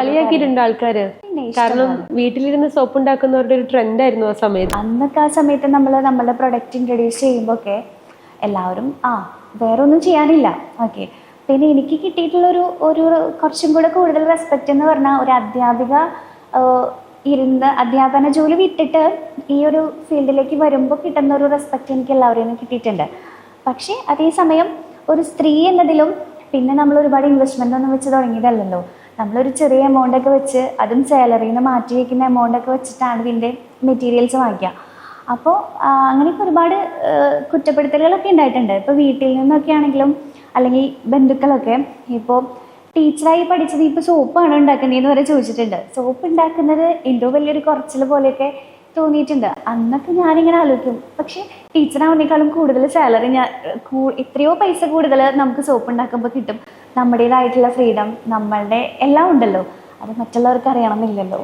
കളിയാക്കിയിട്ടുണ്ട് ആൾക്കാര്. കാരണം വീട്ടിലിരുന്ന് സോപ്പ് ഉണ്ടാക്കുന്നവരുടെ ഒരു ട്രെൻഡ് ആയിരുന്നു ആ സമയത്ത്. അന്നൊക്കെ ആ സമയത്ത് നമ്മൾ നമ്മുടെ പ്രൊഡക്റ്റ് ഇൻട്രൊഡ്യൂസ് ചെയ്യുമ്പോൾ ഒക്കെ എല്ലാവരും ആ വേറെ ഒന്നും ചെയ്യാനില്ല. ഓക്കെ പിന്നെ എനിക്ക് കിട്ടിയിട്ടുള്ള ഒരു ഒരു കുറച്ചും കൂടെ കൂടുതൽ റെസ്പെക്റ്റ് എന്ന് പറഞ്ഞാൽ ഒരു അധ്യാപിക ഇരുന്ന് അധ്യാപന ജോലി വിട്ടിട്ട് ഈ ഒരു ഫീൽഡിലേക്ക് വരുമ്പോൾ കിട്ടുന്ന ഒരു റെസ്പെക്റ്റ് എനിക്ക് എല്ലാവരെയും നിന്ന് കിട്ടിയിട്ടുണ്ട്. പക്ഷേ അതേസമയം ഒരു സ്ത്രീ എന്നതിലും പിന്നെ നമ്മൾ ഒരുപാട് ഇൻവെസ്റ്റ്മെന്റ് ഒന്നും വെച്ച് തുടങ്ങിയതല്ലല്ലോ. നമ്മളൊരു ചെറിയ എമൗണ്ട് ഒക്കെ വെച്ച് അതും സാലറിയിൽ നിന്ന് മാറ്റി വയ്ക്കുന്ന എമൗണ്ട് ഒക്കെ വെച്ചിട്ടാണ് ഇതിന്റെ മെറ്റീരിയൽസ് വാങ്ങിക്കുക അപ്പോൾ അങ്ങനെയൊക്കെ ഒരുപാട് കുറ്റപ്പെടുത്തലുകളൊക്കെ ഉണ്ടായിട്ടുണ്ട്. ഇപ്പോൾ വീട്ടിൽ നിന്നൊക്കെ ആണെങ്കിലും അല്ലെങ്കിൽ ബന്ധുക്കളൊക്കെ ഇപ്പോൾ ടീച്ചറായി പഠിച്ചത് ഇപ്പോൾ സോപ്പാണ് ഉണ്ടാക്കുന്നതെന്ന് വരെ ചോദിച്ചിട്ടുണ്ട്. സോപ്പ് ഉണ്ടാക്കുന്നത് എന്തോ വലിയൊരു കുറച്ചിൽ പോലെയൊക്കെ തോന്നിയിട്ടുണ്ട്. അന്നൊക്കെ ഞാനിങ്ങനെ ആലോചിക്കും. പക്ഷേ ടീച്ചറാവുന്നേക്കാളും കൂടുതൽ സാലറി ഞാൻ എത്രയോ പൈസ കൂടുതൽ നമുക്ക് സോപ്പ് ഉണ്ടാക്കുമ്പോൾ കിട്ടും. നമ്മുടേതായിട്ടുള്ള ഫ്രീഡം നമ്മളുടെ എല്ലാം ഉണ്ടല്ലോ. അത് മറ്റുള്ളവർക്ക് അറിയണമെന്നില്ലല്ലോ